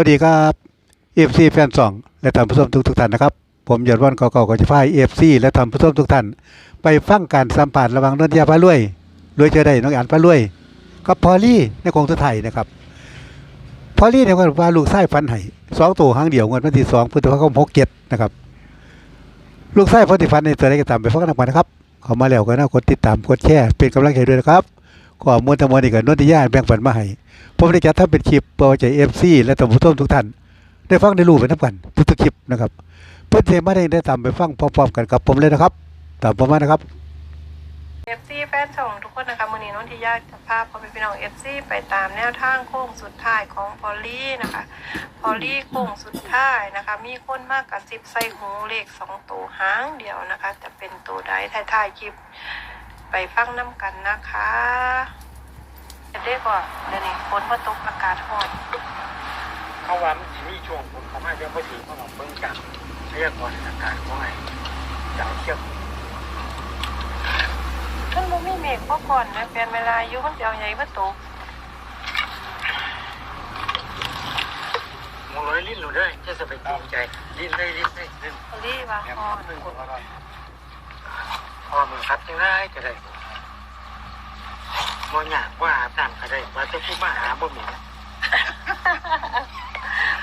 วัสดีครับเอฟซีแฟนสองและท่านผู้ชมทุกทุกท่านนะครับ ผมยอดวันเก่าๆก็จะพาเอฟซีและท่านผู้ชมทุกท่านไปฟังการสัมผัสระหว่างนนทยาพาลุยรวยเจอได้น้องอ่านพาลุยกับพอลลี่ในกองทุนไทยนะครับพอลลี่เนี่ยว่าลูกไส้ฟันไห้สองตัวหางเดียวเงินวันที่สองพฤษภาคมหกเจ็ดนะครับ ลูกไส้พอติฟันในตัวใดก็ตามไปฟังกันนะครับ เข้ามาแล้วก็น่ากดติดตามกดแชร์เป็นกำลังใจด้วยนะครับ ข้อมูลทั้งหมดนี่ก็นนทยาแบ่งปันมาให้ผมได้จัดทำเป็นคลิปเพื่อใจเอฟซีและท่านผู้มทุกท่าน ได้ฟังได้รู้ไปน้ำกันทุกคลิปนะครับ เพื่อนเทมาได้ได้ตามไปฟังพร้อมๆกันกับผมเลยนะครับ ตามผมมานะครับเอฟซีแฟนส่งทุกคนนะคะมือนี้น้องที่ยากจะพาพ่อแม่พี่น้องเอฟซีไปตามแนวทางโค้งสุดท้ายของพอลลี่นะคะ พอลลี่โค้งสุดท้ายนะคะ มีคนมากกับสิบใส่หูเลขสองตัวหางเดียวนะคะ จะเป็นตัวใดท้ายๆคลิป ไปฟังน้ำกันนะคะเด็กว่าเดี๋ยวนี้ฝนมาตกอากาศร้อนเขาว่ามันสิมีช่วงผมเขามาเดี๋ยวพอดีเขาบอกเบิ่งจากพยากรณ์อากาศว่าไงดาวเทียมมันบ่มีเมฆพอก่อนนะเปลี่ยนเวลาอยู่มันจะเอาใหญ่มาตกมองร้อยลิ้นหนูได้จะจะไปตามใจลิ้นได้ลิ้นได้ลิ้นพอลลี่ว่าแหมร้อน เป็นคนอร่อย พอมันคัดยังได้ก็ได้บ่อยากว่าอาบน้ำก็ได้ว่าจะพูดมาหาบ่มี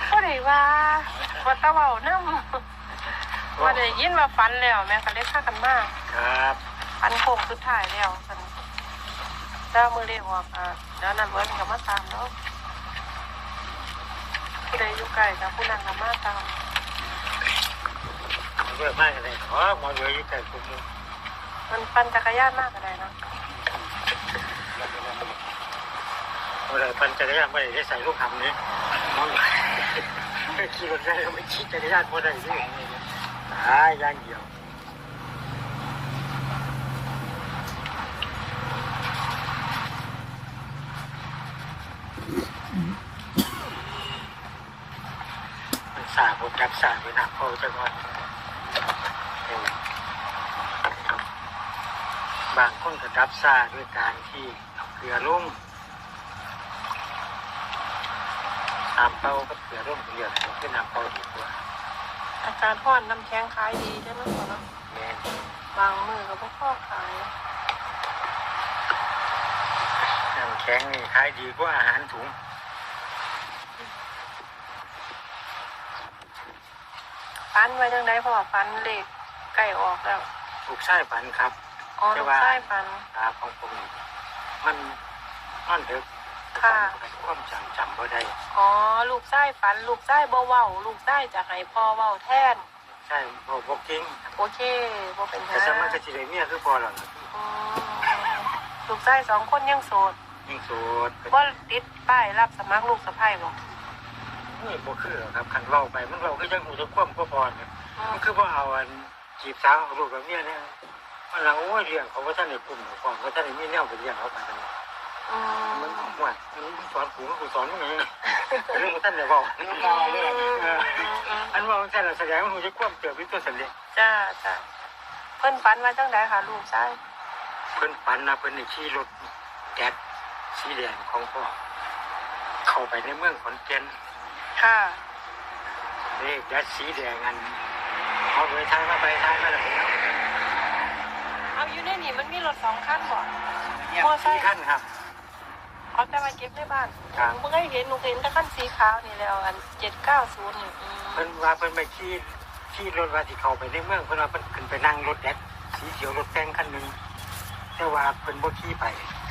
ก็ได้ว่าว่าตะเว้าน้ำว่าได้ยินว่าฟันแล้วแม่ก็เลยฆ่ากันมากครับฟันโค้งสุดท้ายแล้วกันเจ้ามือเรียกว่าอ่าเดี๋ยวนั้นเวิร์นกับมาตามเนาะผู้ใดอยู่ใกล้กับผู้นั้นกับมาตามเบื่อมากเลยขอหมอเหลืออยู่แต่คุณมั มันปั่นจักรยานมากอะไรเนาะเมื่อไรปันจักรยานไม่ได้ใส่ลูกหำเนี่ยมองขี่รถได้ไม่ขี่จักรยานพอได้ด้วยตายย่างเดียวสาบจับสาไปหนักเขาจังหวัดเออ บางคนก็ดับซาด้วยการที่เอาเกลือลุ่มตามเป้าก็เกลือลุ่มเกลืออะไรขึ้นน้ำเป้าดีกว่า อาการพ่อนน้ำแข็งขายดีใช่ไหมนก่อนเนาะแม่นบางมือก็บ่พ่อขายน้ำแข็งนี่ขายดีกว่าอาหารถุงฟันไว้จังไดเพราะว่าฟันเหล็กใกล้ออกแล้ว ถูกไส้ฝันครับ อ๋อลูกไส้ฟันตาของผมนี่มันนั่นเถอะค่ะ ความจำจำบ่ได้ อ๋อ ลูกไส้ฟัน ลูกไส้บ่เว้า ลูกไส้จะให้พ่อเว้าแทน ใช่บ่บ่เก่งโอเคบ่เป็นแต่หาสมัยก็สิได้เมียคือพอแล้วล่ะอืมลูกชายสองคนยังโสดยิ่งโสดว่าติดป้ายรับสมัครลูกสะใภ้บ่นี่บ่คือหรอกครับคันเว้าไปมันเว้าคือจังหูจักความก็พอเนี่ยอืมัมนคือว่าเอาอันจีบสาวเอาลูกกับเมียเนี่ย มันหลังโอ้ยเลี้ยงเขาว่าท่านในกลุ่มของความว่าท่านในมีแนวไปเลี้ยงเขาไปทำไมอืมมันว่ามันสอนกูมันกูสอนมึงไงเรื่องของท่านเนี่ยบอกอันว่าของท่านแสดงว่าหนูจะควบเกี่ยวกับตัวสันเลยจ้าจ้าเพิ่นฝันว่าจังไดค่ะลูกชายเพิ่นฝันนะเพิ่นในขี่รถแก๊สสีแดงของพ่อเข้าไปในเมืองขอนแก่นค่ะเลขแก๊สสีแดงอันเอาไปทางมาไปทางมาแล้วผม เอาอยู่ในนี่มันมีรถสองคันบ่สี่ขั้นครับ เอาแต่มาเก็บในบ้านครับ หนูบ่เคยเห็นหนูเห็นแต่คันสีขาวนี่แล้วอัน790นี่อืมเพิ่นว่าเพิ่นไปขี่ขี่รถว่าสิเข้าไปในเมืองเพิ่นว่าเพิ่นขึ้นไปนั่งรถแดดสีเขียวรถแดงคันหนึงแต่ว่าเพิ่นบ่ขี่ไป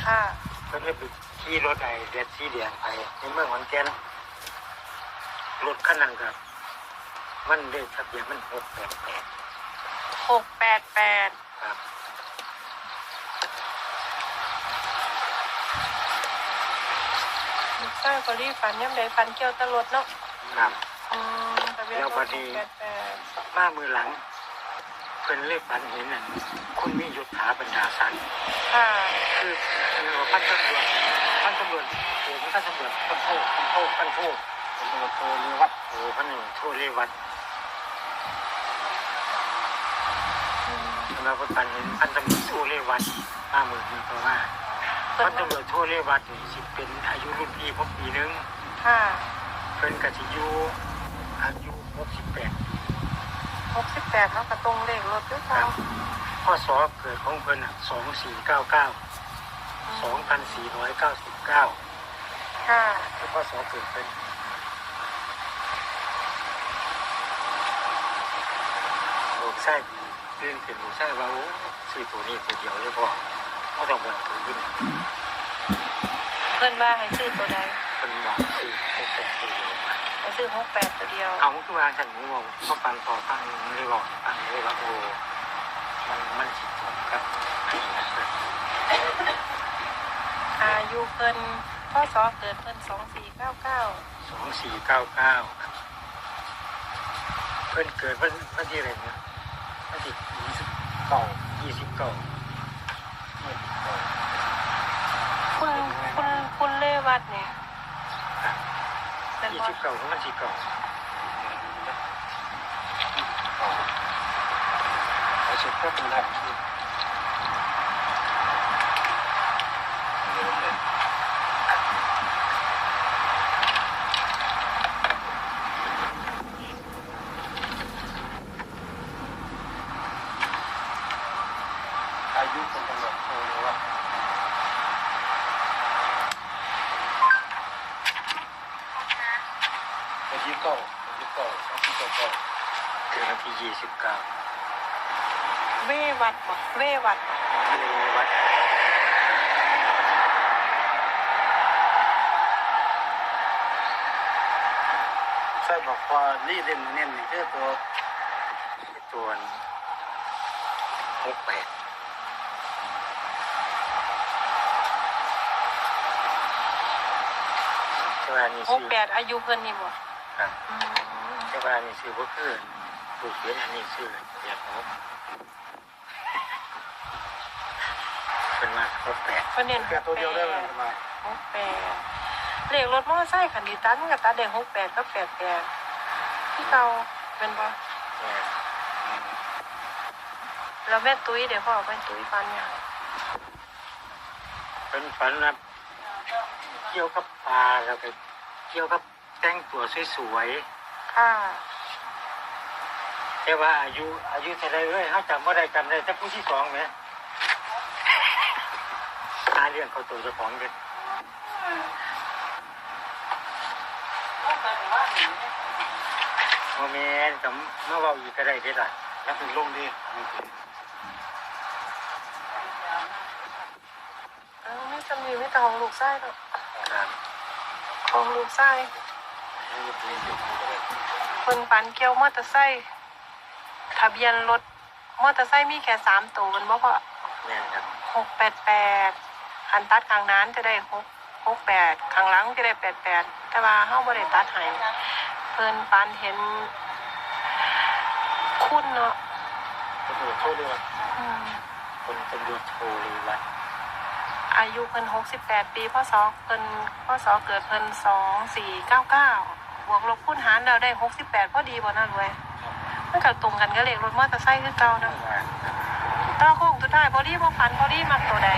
ค่ะเพิ่นเลยไปขี่รถไอ้แดดสีแดงไปในเมืองขอนแก่นรถคันนั้นก็มันเลขทะเบียนมัน688 688ครับ ลูกชายก็รีบฝันยามใดฝันเกี่ยวแตรถเนาะครับ อืมทะเบียนแล้วรบัถดนี้688มามือหลัง เพิ่นเลขฝันเห็นนั่นคุณมียศถาบรรดาศักดิ์ค่ะคือคือว่าพันตำรวจพันตำรวจโอ้พันตำรวจพันโทพันโทพันโทตำรวจโทเรวัตโอ้พันหนึ่งโทเรวัตเราก็ปันเห็นพันตำรวจโทเรวัตห้าหมื่นเพราะว่า พันตำรวจโทเรวัตนี่สิเป็นอายุรุ่นพี่ผมปีหนึงค่ะพพิ่นก็สิอยู่อายุ68หกสิบแปดแล้วก็ตรงเลขรถด้วยครัเจ้าบพ่อสอเกิดของเพิ่นอะ2499 2499ค่ะคือพ่อสอเกิดเพิ่นลูกชายตื่นขึ้นลูกชายว่าโอ้ซื้อตัวนี้ตัวเดียวเลยพ่อ บ่ต้องบอกตัวอื่นเพื่อนว่าให้ซื้อตัวใดเพิ่นว่าซื้อแค่ตัวเดียวให้ซื้อหกแปดตัวเดียวเอาคือว่าฉันรู้ว่าเขาฟังต่อฟังเลยบอกฟังเลยว่าโอ้มันมันสิตรงกับอันนี้นะอายุเพิ่นพ่อสอเกิดเพิ่นสองสี่เก้าเก้าสองสี่เก้าเก้าเพื่อนเกิดวันวันที่อะไรเนี่ยวันที่ยี่สิบเก้ายี่สิบเก้า คุณคุณคุณเล วัดเนี่ยเป็นยี่บอสิบเก้าวันที่เก้าเอาเช็คก็เป็นไรอายุคนตำรวจโทรเลยว่าเป็นยี่สิบเก้าเป็นยี่สิบเก้าสองสี่เก้าเก้า เกิดวันที่ยี่สิบ เก้าเววัดบ่เววัดบ่ในวัดใช่บอกว่านี่เด่นเน้นนี่คือตัวตัวหกแปดใช่ว่านี่หสิกแปดอายุเพิ่นนี่บ่ครับอืมแต่ว่านี่ซื้อบ่คือ ลูกเขียนอันนี้ซื้ออยากหกเป็นมาครบแปดเพิ่นเน้นหแค่กตัวแปเดียวได้ไหมดมาหกแปดเลขรถมอเตอร์ไซค์คันดีตันกับตาแดงหกแปดก็แปดแปดที่เก่าเป็นบ่เนี่ยแล้วแม่ตุ้ยเดี๋ยวพ่อแม่ตุ้ยฟันอย่างเป็นฝันนะเกี่ยวกับปลาแล้วก็เกี่ยวกับแต่งตัวสวยค่ะๆ แต่ว่าอายุอายุเท่าไรเอ้ยเขาจำว่าได้จำได้แต่ผู้ที่สองไหมหาเรื่องเขาตัวเจ้าของกันโมเมนต์กับเมื่อเว่าอีกก็ได้เด็ดอะแล้วถึงลงดีนี่คือเออไม่จะมีไม่แต่ของลูกไส้หรอกครับของลูกไส้นี่คืออยู่ที่เลยคนปันเกี่ยวมอเตอร์ไซค์ ทะเบียนรถมอเตอร์ไซค์มีแค่สามตัวมันบอกว่าแม่นครับหกแปดแปดอันตัดข้างนั้นจะได้หกหกแปดข้างหลังจะได้แปดแปดแต่ว่าเฮาบ่ได้ตัดให้เพิ่นปันเห็น คุณเนาะตำรวจโทรเลยว่าอืมคนตำรวจโทรเลยว่าอายุเพิ่นหกสิบแปดปีพ่อสอเพิ่นพ่อสอเกิดเพิ่นสองสี่เก้าเก้าบวกลบคูณหารเราได้หกสิบแปดพอดีบ่นั่นเว้ย มันก็ตรงกันกับเลขรถมอเตอร์ไซค์คือเก่าเนาะว่าตาโค้งสุดท้ายพอดีบ่ฝันพอดีมักตัวใด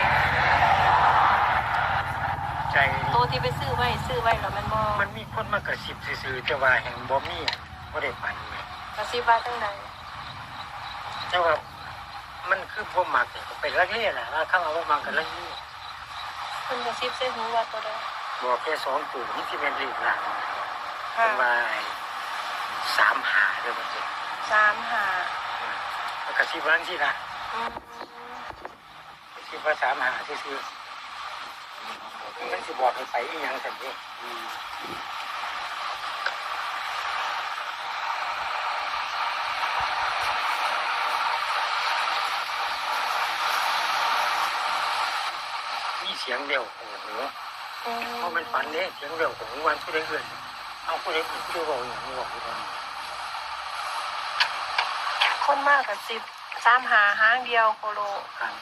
ใจตัวที่ไปซื้อไว้ซื้อไว้แล้วมันบ่มันมีคนมากระซิบซื่อๆแต่ว่าแห่งบ่มีบ่ได้ฝันแหมกระซิบว่าจังไดแต่ว่ามันคือบ่มักเนี่ยก็เป็นลักเล่แหละว่าเข้ามาบ่มักกันลักเล่เพิ่นกระซิบใส่หูว่าตัวใดบอกแค่สองตัวนี่สิเป็นเลขหลังค่ะเป็นว่าไอ้สามหาเด้อบ่สิ สามห้าแล้วก็สิว่าจังซี่ล่ะอืมสิว่าสามหาซื่อๆมันสิบอกให้ไปอีหยังซั่นเด้อืมมีเสียงเดียวโอ้โหอืมเพราะมันฝันเนี่ยเสียงเดียวของวันผู้ใดเอื่นเอาผู้ใดอื่นผู้ใดบอกอย่างนี้บอกอย่างนี้ คนมากกระซิบสามหาหางเดียวโคโลครับ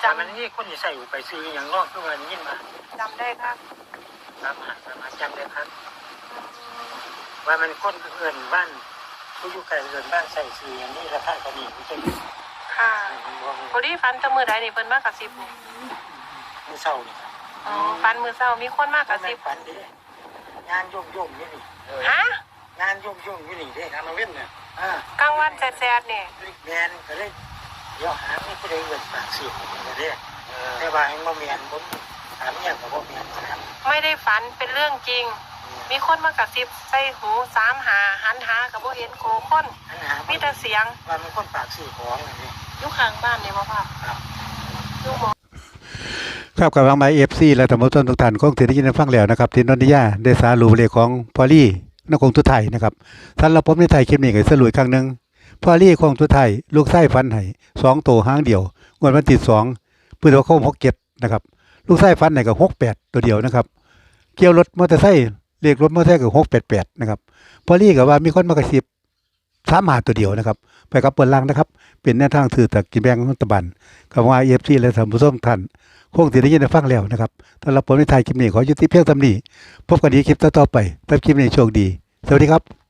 แต่มันนี่คนที่ใส่อุไปซื้ออย่างนอกคือวันยินมาจำได้ครับตามหาสามารถจำได้ครับ ว่ามันคนเอื่นบ้านผู้อยู่ไกลเอื่นบ้านใส่ซื้ออย่างนี้ราคาก็มีไม่ใช่ค่ะว่าพอดีฟันแตะมือใดนี่เพิ่นมากกระซิบนี่มันเศร้านี่ครับอ๋อฟันมือเศร้ามีคนมากกระซิบฝันดิงานยุ่งยุ่งๆอยู่นี่ฮะ งานยุ่งยุ่งๆอยู่นี่เด้งานมาเว้นเนี่ยอ่ากลางวันแสดๆนี่แมนก็เลยเดี๋ยวหาไม่ได้เงินฝากสิบก็ได้แต่ว่าให้มาเมียนผมถามเนี่ยกับว่าเมียนถามไม่ได้ฝันเป็นเรื่องจริง มีคนมากระซิบใส่หูสามหาหันหากับบ่เห็นโคคนอันหามีแต่เสียงว่ามันคนฝากซื้อของอันนี้ อยู่ข้างบ้านนี่บ่พ่อครับ อยู่หมอ ครับกับวางไม้เอฟซีและท่านผู้ชมทุกท่านคงถือได้ยินได้ฟังแล้วนะครับที่นนทิยาได้สารุปเลขของพอลลี่ นคงทุไทยนะครับท่านเราพบในไทยคลิปนี้ก็สรุปอีกครั้งหนึ่งพ่อลลี่คงทุไทยลูกไส้ฟันไห้สองตัวห้างเดียวงวดวันที่สองพฤษภาคมหกเจ็ดนะครับ ลูกไส้ฟันไห้กับหกแปดตัวเดียวนะครับ เกี่ยวรถมอเตอร์ไซค์เลขรถมอเตอร์ไซค์กับหกแปดแปดนะครับพ่อลลี่กับว่ามีคนมากระซิบสามหาตัวเดียวนะครับ ไปกับเปิดลังนะครับ เป็นแนวทางถือตะกินแบงรัฐบาลกับว่าเอฟซีและท่านผู้ชมท่าน คงสิได้ยินได้ฟังแล้วนะครับตอนรับผมในไทายคลิปนี้ขอยุติเพียงเท่านี้พบกันอีกคลิปต่อๆไปตามคลิปนี้โชคดี สวัสดีครับ